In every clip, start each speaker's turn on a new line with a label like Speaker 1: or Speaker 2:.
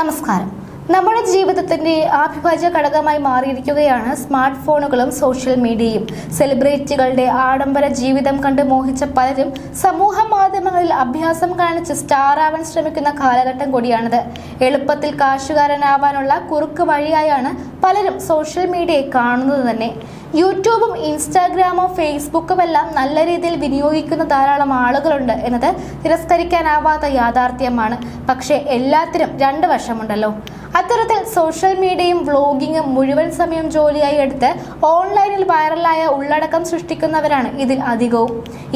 Speaker 1: നമസ്കാരം. നമ്മുടെ ജീവിതത്തിന്റെ അവിഭാജ്യ ഘടകമായി മാറിയിരിക്കുകയാണ് സ്മാർട്ട് ഫോണുകളും സോഷ്യൽ മീഡിയയും. സെലിബ്രിറ്റികളുടെ ആഡംബര ജീവിതം കണ്ട് മോഹിച്ച പലരും സമൂഹ മാധ്യമങ്ങളിൽ അഭ്യാസം കാണിച്ച് സ്റ്റാറാവാൻ ശ്രമിക്കുന്ന കാലഘട്ടം കൂടിയാണിത്. എളുപ്പത്തിൽ കാശുകാരനാവാനുള്ള കുറുക്ക് വഴിയായാണ് പലരും സോഷ്യൽ മീഡിയയെ കാണുന്നത് തന്നെ. യൂട്യൂബും ഇൻസ്റ്റാഗ്രാമോ ഫേസ്ബുക്കും എല്ലാം നല്ല രീതിയിൽ വിനിയോഗിക്കുന്ന ധാരാളം ആളുകളുണ്ട് എന്നത് തിരസ്കരിക്കാനാവാത്ത യാഥാർത്ഥ്യമാണ്. പക്ഷേ എല്ലാത്തിനും രണ്ട് വശമുണ്ടല്ലോ. അത്തരത്തിൽ സോഷ്യൽ മീഡിയയും വ്ലോഗിങ്ങും മുഴുവൻ സമയം ജോലിയായി എടുത്ത് ഓൺലൈനിൽ വൈറലായ ഉള്ളടക്കം സൃഷ്ടിക്കുന്നവരാണ് ഇതിൽ അധികവും.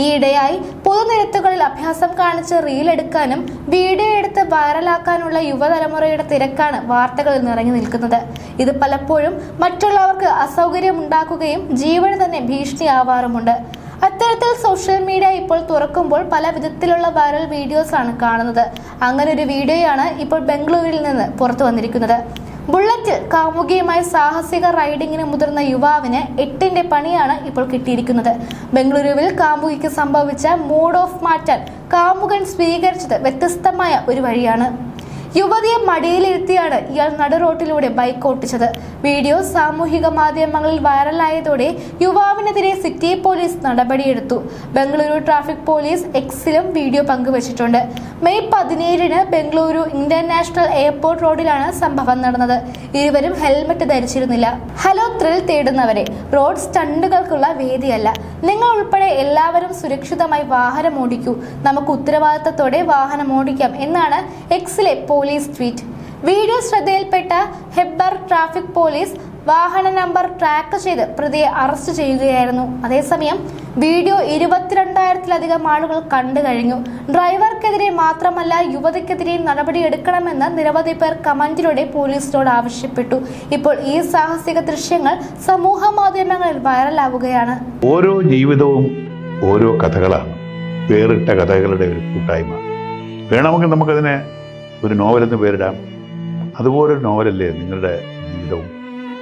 Speaker 1: ഈയിടെയായി പൊതുനിരത്തുകളിൽ അഭ്യാസം കാണിച്ച് റീൽ എടുക്കാനും വീഡിയോ എടുത്ത് വൈറലാക്കാനുള്ള യുവതലമുറയുടെ തിരക്കാണ് വാർത്തകളിൽ നിറഞ്ഞു നിൽക്കുന്നത്. ഇത് പലപ്പോഴും മറ്റുള്ളവർക്ക് അസൗകര്യമുണ്ടാക്കുകയും ജീവന് തന്നെ ഭീഷണിയാവാറുമുണ്ട്. അത്തരത്തിൽ സോഷ്യൽ മീഡിയ ഇപ്പോൾ തുറക്കുമ്പോൾ പല വിധത്തിലുള്ള വൈറൽ വീഡിയോസ് ആണ് കാണുന്നത്. അങ്ങനെ ഒരു വീഡിയോയാണ് ഇപ്പോൾ ബംഗളൂരിൽ നിന്ന് പുറത്തു വന്നിരിക്കുന്നത്. ബുള്ളറ്റ് കാമുകിയുമായി സാഹസിക റൈഡിങ്ങിന് മുതിർന്ന യുവാവിന് എട്ടിന്റെ പണിയാണ് ഇപ്പോൾ കിട്ടിയിരിക്കുന്നത്. ബംഗളൂരുവിൽ കാമുകിക്ക് സംഭവിച്ച മൂഡ് ഓഫ് മാറ്റാൻ കാമുകൻ സ്വീകരിച്ചത് വ്യത്യസ്തമായ ഒരു വഴിയാണ്. യുവതിയെ മടിയിലിരുത്തിയാണ് ഇയാൾ നടുറോട്ടിലൂടെ ബൈക്ക് ഓട്ടിച്ചത്. വീഡിയോ സാമൂഹിക മാധ്യമങ്ങളിൽ വൈറലായതോടെ യുവാവിനെതിരെ സിറ്റി പോലീസ് നടപടിയെടുത്തു. ബംഗളൂരു ട്രാഫിക് പോലീസ് എക്സിലും വീഡിയോ പങ്കുവച്ചിട്ടുണ്ട്. മെയ് പതിനേഴിന് ബംഗളൂരു ഇന്റർനാഷണൽ എയർപോർട്ട് റോഡിലാണ് സംഭവം നടന്നത്. ഇരുവരും ഹെൽമറ്റ് ധരിച്ചിരുന്നില്ല. ഹലോ ത്രിൽ തേടുന്നവരെ. റോഡ് സ്റ്റണ്ടുകൾക്കുള്ള വേദിയല്ല. നിങ്ങൾ ഉൾപ്പെടെ എല്ലാവരും സുരക്ഷിതമായി വാഹനം ഓടിക്കൂ. നമുക്ക് ഉത്തരവാദിത്തത്തോടെ വാഹനം ഓടിക്കാം എന്നാണ് എക്സിലെ പോലീസ് ട്വീറ്റ്. വീഡിയോ ശ്രദ്ധയിൽപ്പെട്ട ഹെബ്ബർ ട്രാഫിക് പോലീസ് വാഹന നമ്പർ ട്രാക്ക് ചെയ്ത് പ്രതിയെ അറസ്റ്റ് ചെയ്യുകയായിരുന്നു. അതേസമയം വീഡിയോ ഇരുപത്തിരണ്ടായിരത്തിലധികം ആളുകൾ കണ്ടു കഴിഞ്ഞു. ഡ്രൈവർക്കെതിരെ മാത്രമല്ല യുവതിക്കെതിരെയും നടപടിയെടുക്കണമെന്ന് നിരവധി പേർ കമന്റിലൂടെ പോലീസിനോട് ആവശ്യപ്പെട്ടു. ഇപ്പോൾ ഈ സാഹസിക ദൃശ്യങ്ങൾ സമൂഹ മാധ്യമങ്ങളിൽ വൈറലാവുകയാണ്.
Speaker 2: ഓരോ ജീവിതവും ഓരോ കഥകളാണ്. വേറിട്ട കഥകളുടെ ഒരു കൂട്ടായ്മ. വേണമെങ്കിൽ നമുക്കതിനെ ഒരു നോവലെന്ന് പേരിടാം. അതുപോലൊരു നോവലല്ലേ നിങ്ങളുടെ ജീവിതവും?